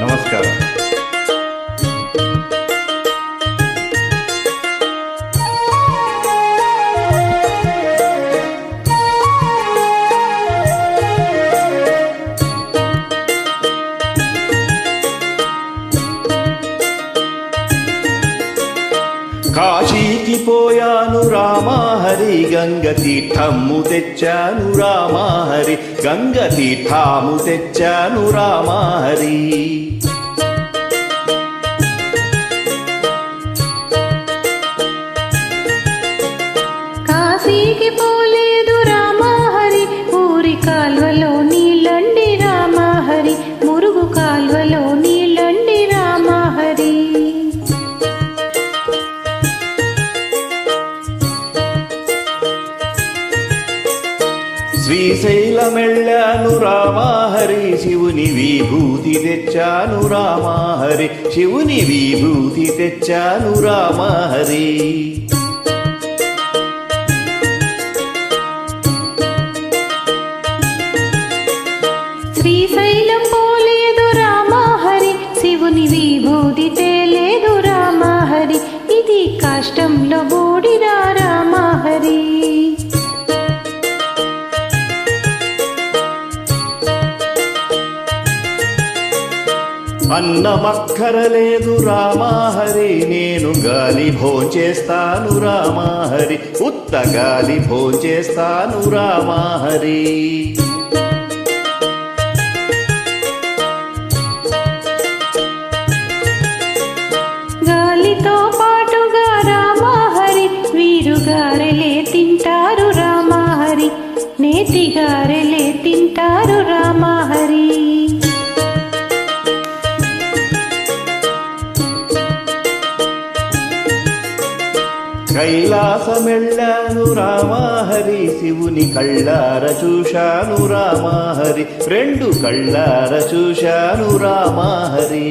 Namaskar. Kashi పోయాను రామాహరి గంగ తీర్థము తెచ్చాను రామాహరి గంగ తీర్థాము తెచ్చాను రామాహరి. శ్రీశైలమెళ్ళాను రామాహరి శివుని విభూతి తెచ్చాను రామాహరి శివుని విభూతి తెచ్చాను రామాహరి శ్రీశైలం పోలేదు రామాహరి శివుని విభూతి తేలేదు రామాహరి ఇది కష్టంలో బూడిదా రామాహరి అన్నమక్కరలేదు రామాహరి నేను గాలి భోంచేస్తాను రామాహరి ఉత్త గాలి భోంచేస్తాను రామాహరి. గాలితో పాటుగా రామాహరి వీరు గారెలే తింటారు రామాహరి నేతి గారెలే తింటారు రామాహరి. కైలాసమెళ్ళాను రామాహరి శివుని కళ్ళార చూశాను రామాహరి రెండు కళ్ళార చూశాను రామాహరి.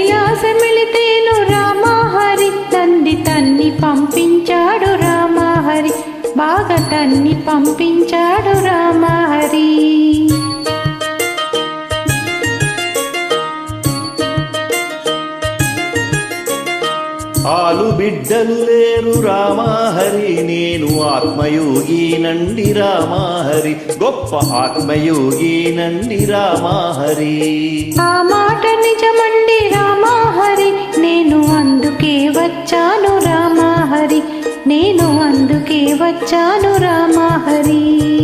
కైలాసమెళితేను రామాహరి తండ్రి తన్ని పంపించాడు రామాహరి బాగా తన్ని పంపించాడు రామాహరి. పాలు బిడ్డలు లేరు రామాహరి నేను ఆత్మయోగి నండి రామాహరి గొప్ప ఆత్మయోగి నండి రామాహరి. ఆ మాట నిజమండి రామాహరి నేను అందుకే వచ్చాను రామాహరి నేను అందుకే వచ్చాను రామాహరి.